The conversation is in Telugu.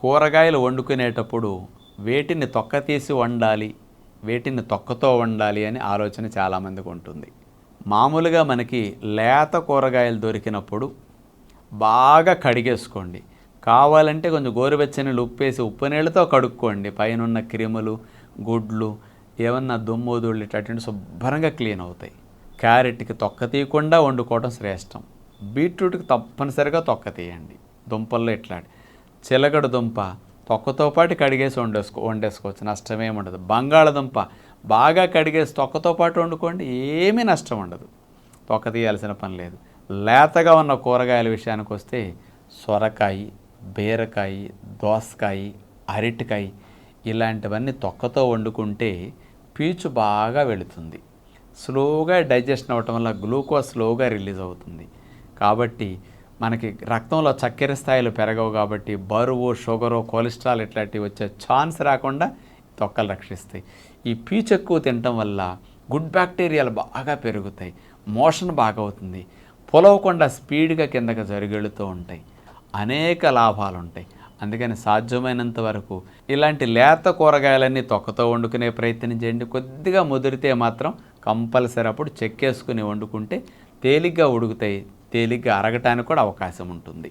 కూరగాయలు వండుకునేటప్పుడు వేటిని తొక్క తీసి వండాలి వేటిని తొక్కతో వండాలి అని ఆలోచన చాలామందికి ఉంటుంది. మామూలుగా మనకి లేత కూరగాయలు దొరికినప్పుడు బాగా కడిగేసుకోండి. కావాలంటే కొంచెం గోరువెచ్చని ఉప్పేసి ఉప్పు నీళ్ళతో కడుక్కోండి. పైన ఉన్న క్రిములు గుడ్లు ఏమన్నా దుమ్ము ధూళి ఇట్లాంటివి శుభ్రంగా క్లీన్ అవుతాయి. క్యారెట్కి తొక్క తీయకుండా వండుకోవడం శ్రేష్టం. బీట్రూట్కి తప్పనిసరిగా తొక్క తీయండి. దుంపల్లో ఇట్లాంటి చిలగడ దుంప తొక్కతో పాటు కడిగేసి వండేసుకో వండేసుకోవచ్చు. నష్టమేమి ఉండదు. బంగాళదుంప బాగా కడిగేసి తొక్కతో పాటు వండుకోండి. ఏమీ నష్టం ఉండదు. తొక్క తీయాల్సిన పని లేదు. లేతగా ఉన్న కూరగాయల విషయానికి వస్తే సొరకాయ బీరకాయ దోసకాయ అరటికాయ ఇలాంటివన్నీ తొక్కతో వండుకుంటే పీచు బాగా వెళుతుంది. స్లోగా డైజెషన్ అవ్వటం వల్ల గ్లూకోజ్ స్లోగా రిలీజ్ అవుతుంది. కాబట్టి మనకి రక్తంలో చక్కెర స్థాయిలు పెరగవు కాబట్టి బరువు షుగరు కొలెస్ట్రాల్ ఇట్లాంటివి వచ్చే ఛాన్స్ రాకుండా తొక్కలు రక్షిస్తాయి. ఈ పీచు ఎక్కువ తినటం వల్ల గుడ్ బ్యాక్టీరియాలు బాగా పెరుగుతాయి మోషన్ బాగా అవుతుంది పొలవకుండా స్పీడ్గా కిందకి జరిగెళుతూ ఉంటాయి అనేక లాభాలు ఉంటాయి. అందుకని సాధ్యమైనంత వరకు ఇలాంటి లేత కూరగాయలన్నీ తొక్కతో వండుకునే ప్రయత్నం చేయండి. కొద్దిగా ముదిరితే మాత్రం కంపల్సరీ అప్పుడు చెక్కేసుకుని వండుకుంటే తేలిగ్గా ఉడుకుతాయి. తేలిగ్గా అరగటానికి కూడా అవకాశం ఉంటుంది.